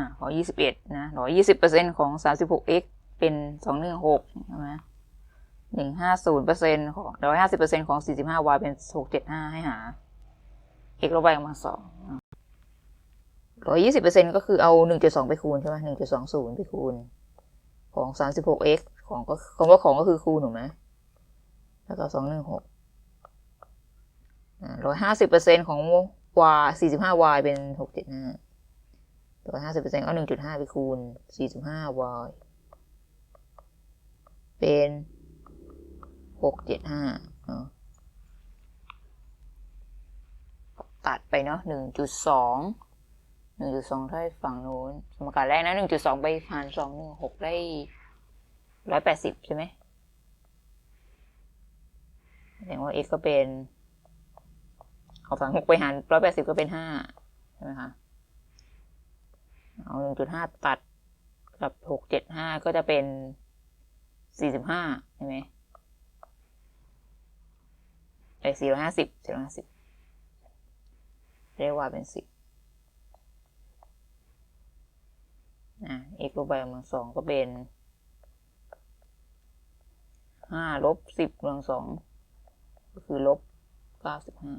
อ่าขอยี่สิบเอ็ดนะร้อยยี่สิบเปอร์เซ็นของสามสิบหก x เป็นสองหนึ่งหกใช่ไหมหนึ่งห้าศูนย์เปอร์เซ็นของร้อยห้าสิบเปอร์เซ็นของสี่สิบห้า y เป็นหกเจ็ดห้าให้หา x ลบ y กำลังสองร้อยยี่สิบเปอร์เซ็นก็คือเอาหนึ่งจุดสองไปคูณใช่ไหมหนึ่งจุดสองศูนย์ไปคูณ ของสามสิบหก x ของก็คำว่าของก็คือคูณถูกไหมแล้วก็สองหนึ่งหกร้อยห้าสิบเปอร์เซ็นของ y สี่สิบห้า y เป็นหกเจ็ดห้า ร้อยห้าสิบเปอร์เซ็นต์เอาหนึ่งจุดห้าไปคูณสี่สิบห้า y เป็นหกเจ็ดห้าตัดไปเนาะหนึ่งจุดสองหนึ่งจุดสองเท่ฝั่งโน้น สมการแรกนะหนึ่งจุดสองไปหารสองหนึ่งหกได้ร้อยแปดสิบใช่ไหมแสดงว่า x ก็เป็น เอาฝั่งหกไปหารร้อยแปดสิบก็เป็นห้าใช่ไหมคะ เอาหนึ่งจุดห้าตัดกับหกเจ็ดห้าก็จะเป็นสี่สิบห้าใช่ไหมไอ้สี่ร้อยห้าสิบสี่ร้อยห้าสิบเรียกว่าเป็นสิบอะ x ลบไปกำลังสองก็เป็นห้าลบสิบกำลังสองก็คือลบเก้าสิบห้า